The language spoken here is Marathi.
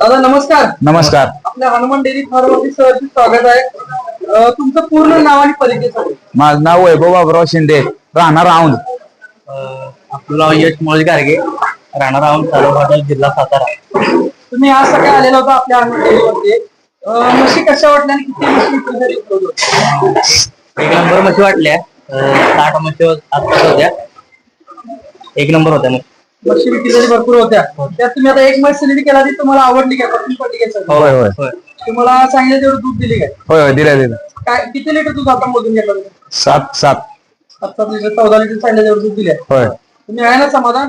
दादा नमस्कार. नमस्कार. आपल्या हनुमान डेअरी फार्ममध्ये सहर्ष स्वागत आहे. अं, तुमचं पूर्ण नाव आणि परिचय सांगा. माझं नाव वैभव बाबुराव शिंदे राहणार औंध आपलं नाव यश मोळी गारगे राहणार आहोत तालुका जिल्हा सातारा. तुम्ही आज सकाळी आलेला होता आपल्या हनुमान डेअरीमध्ये अं, म्हशी कशा वाटल्या आणि किती म्हशी? एक नंबर म्हशी वाटल्या. अं, साठ म्हशी आसपास होत्या. एक नंबर होत्या मग म्हशी विक्रीसाठी भरपूर होत्या. त्यात तुम्ही आता एक म्हैस सिलेक्ट केला ती तुम्हाला आवडली काय पसंत पडली काय सगळं? होय होय. होय. तुम्हाला सांगितलं तेवढं दूध दिली काय होय होय दिलं दिलं काय किती लिटर दूध आता मोजून घेतलं तुम्ही? सात सात. सात सात लिटर चौदा लिटर सांगितलं तेवढं दूध दिले होय. तुम्ही आहे ना समाधान?